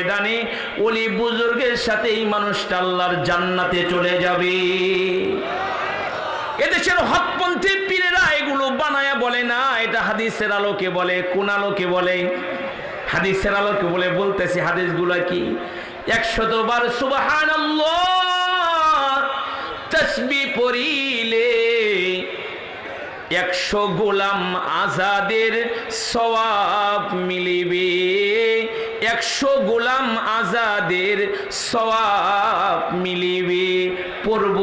ময়দানে ওলি বুজুর্গের সাথে এই মানুষটা আল্লাহর জান্নাতে চলে যাবে। এদেশের হকপন্থী পীরেরা এগুলো বানায়া বলে না, এটা হাদিসের আলোকে বলে, কোন আলোকে বলে? হাদিসের আলোকে বলে বলতেছি হাদিসগুলো কি? একশত বার সুবাহান তসবি পড়িলে একশো গোলাম আজাদের সওয়াব মিলিবে। একশো গোলাম আজাদের সওয়াব মিলিবে, পড়ব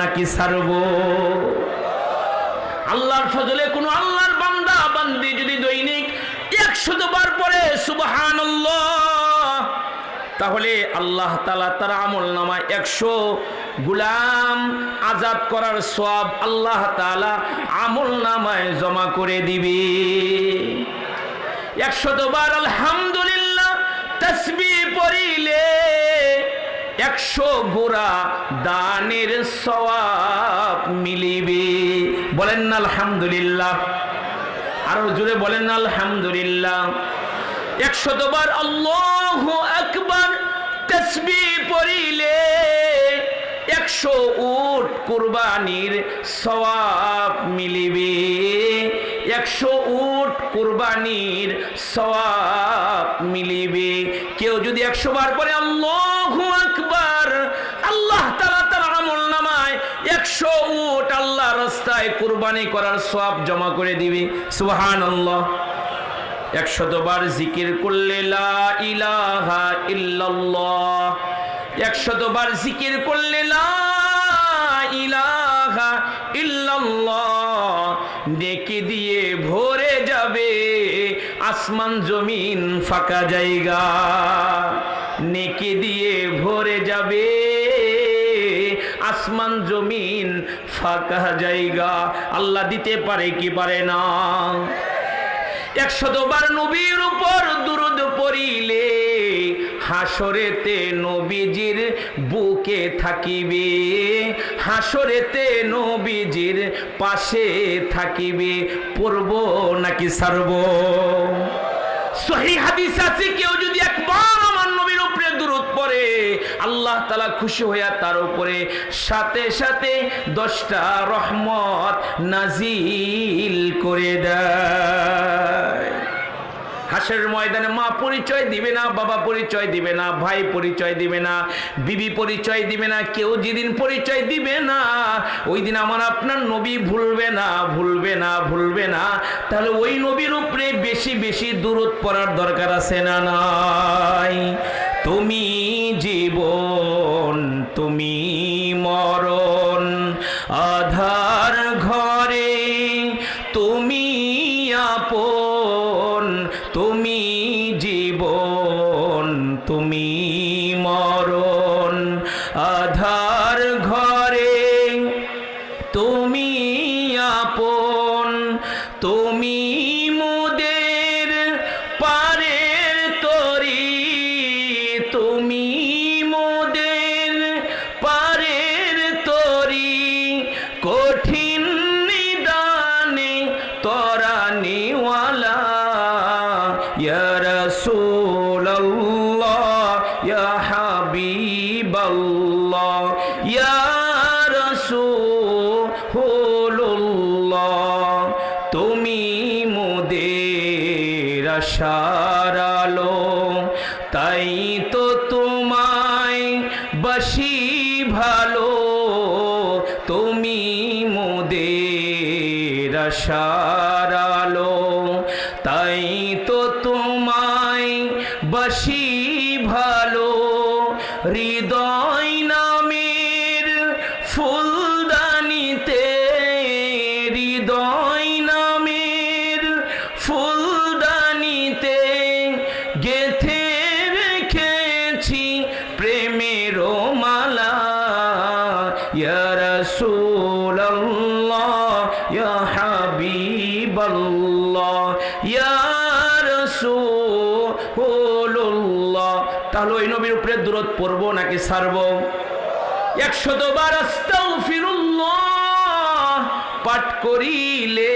নাকি সারব? আল্লাহর ফজলে কোনো আল্লাহর বান্দা, বান্দি যদি দৈনিক একশত বার পরে সুবহান তাহলে আল্লাহ তালা তার আমল নামায় একশো গুলাম আজাদ করার সব আল্লাহ তালা আমল নামায় জমা করে দিবে। একশত বার আলহামদুলিল্লাহ তসবি পড়িলে একশো গোড়া দানের সওয়াব মিলিবে। বলেন না, আলহামদুলিল্লাহ। আরও জোরে বলেন না, আলহামদুলিল্লাহ। একশতবার আল্লাহ আকবার তসবি পড়িলে একশো উট কুরবানির সওয়াব মিলিবে। একশো উট কুরবানির সওয়াব মিলিবে। কেউ যদি একশো বার পরে আল্লাহ আকবার! আল্লাহ তার আমল নামায় একশো উট আল্লাহ রাস্তায় কুরবানি করার সব জমা করে দিবি। সুহান আল্লাহ একশতবার জিকির করলে ইলাহা ইল্লাল্লাহ! একশতবার জিকির করলে, লা আসমান জমিন ফাঁকা জায়গা। নেকে দিয়ে ভরে যাবে। আসমান জমিন ফাঁকা জায়গা। আল্লাহ দিতে পারে কি পারে না। একশতবার নবীর উপর দুরুদ পড়িলে হাসরেতে নবীজির বুকে থাকিবে, হাসরেতে নবীজির পাশে থাকিবে, পড়ব নাকি সারব সহি হাদিস আছে, কেউ যদি একবার আমার নবীর উপরে দূরত পড়ে, আল্লাহ তালা খুশি হইয়া তার উপরে সাথে সাথে দশটা রহমত নাজিল করে দেয়। হাসের ময়দানে মা পরিচয় দিবে না, বাবা পরিচয় দিবে না, ভাই পরিচয় দিবে না, বিবি পরিচয় দিবে না, কেউ যেদিন পরিচয় দিবে না ওই দিন আমার আপনার নবী ভুলবে না ভুলবে না ভুলবে না। তাহলে ওই নবীর উপরে বেশি বেশি দূরত পড়ার দরকার আছে না নাই? তুমি জীবন, তুমি তুমি তুমি মোদের আশার তাই তো তোমায় বাসি ভালো। তুমি মোদের আশার ইয়া রাসূলুল্লাহ ইয়া হাবিবাল্লাহ ইয়া রাসূলুল্লাহ তাহলে ওই নবীর উপরে দূরত পড়ব নাকি সারবো একশত বার আস্তাগফিরুল্লাহ। পাঠ করিলে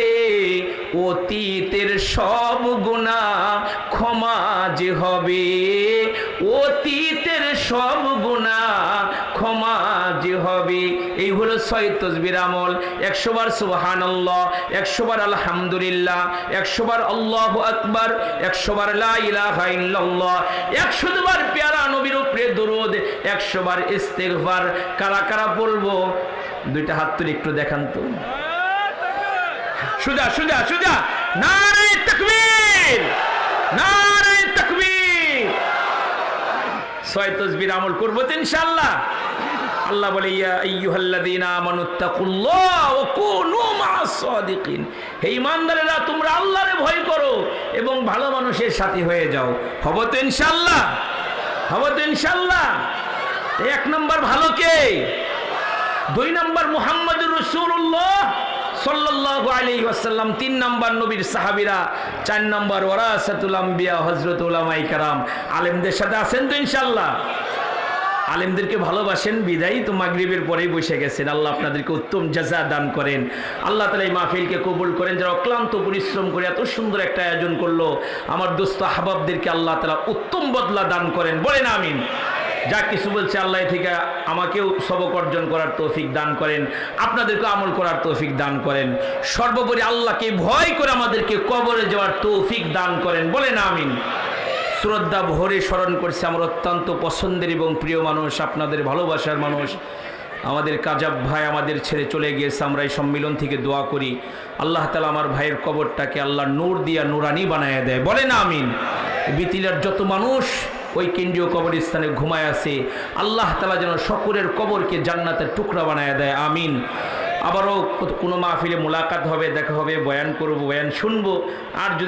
অতীতের সব গুণা ক্ষমা যে হবে। অতীতের সব গুণা ক্ষমা যে হবে। এই হলো ছয় তসবির আমল। একশো বার সুবাহান আল্লাহ একশো বার আলহামদুলিল্লাহ, একশো বার আল্লাহ আকবার, একশো বার লা ইলাহা ইল্লাল্লাহ, একশো বার পেয়ারা নবীর উপরে দরুদ, একশো বার ইস্তেগফার। কারা কারা বলব? দুইটা হাত তুলে একটু দেখান তো। সুজা সুজা সুজা! নারে তাকবীর! নারে তাকবীর! ছয় তসবির আমল করব তো ইনশাআল্লাহ। আল্লাহ বলে, ইয়া আইয়ুহাল্লাযীনা আমানুত্তাকুল্লাহ ওয়া কুনু মা'আস সাদিকিন। হে ঈমানদারেরা, তোমরা আল্লাহরে ভয় করো এবং ভালো মানুষের সাথী হয়ে যাও। হব তো ইনশাআল্লাহ। হব তো ইনশাআল্লাহ। এক নম্বর ভালো কে? দুই নম্বর মুহাম্মদুর তিন নম্বর নবীর সাহাবীরা, চার নম্বর ওয়ারাসাতুল আম্বিয়া, হযরত উলামায়ে কেরাম। আলেমদের সাথে আছেন তো ইনশাআল্লাহ? আলেমদেরকে ভালোবাসেন, বিদায়ী তো মাগরিবের পরেই বসে গেছেন। আল্লাহ আপনাদেরকে উত্তম জাজা দান করেন। আল্লাহ তালা এই মাহফিলকে কবুল করেন। যারা অক্লান্ত পরিশ্রম করে এত সুন্দর একটা আয়োজন করল, আমার দোস্ত আহবাবদেরকে আল্লাহ তালা উত্তম বদলা দান করেন। বলেন আমিন। যা কিছু বলছে আল্লাহ থেকে আমাকেও সবক অর্জন করার তৌফিক দান করেন আপনাদেরকে আমল করার তৌফিক দান করেন। সর্বোপরি আল্লাহকে ভয় করে আমাদেরকে কবরে যাওয়ার তৌফিক দান করেন। বলেন আমিন। শ্রদ্ধা ভরে স্মরণ করছে, আমার অত্যন্ত পছন্দের এবং প্রিয় মানুষ, আপনাদের ভালোবাসার মানুষ। আমাদের কাজাব ভাই আমাদের ছেড়ে চলে গিয়েছে, আমরা এই সম্মিলন থেকে দোয়া করি। আল্লাহ তালা আমার ভাইয়ের কবরটাকে আল্লাহ নূর দিয়া নুরানি বানায় দেয়। বলে না আমিন বিতিলার যত মানুষ ওই কেন্দ্রীয় কবরস্থানে ঘুমায় আসে। আল্লাহ তালা যেন সকলের কবরকে জান্নাতের টুকরা বানায় দেয়। আমিন। আবারও কোনো মাহফিলে মোলাকাত হবে, দেখা হবে, বয়ান করব, বয়ান শুনব। আর যদি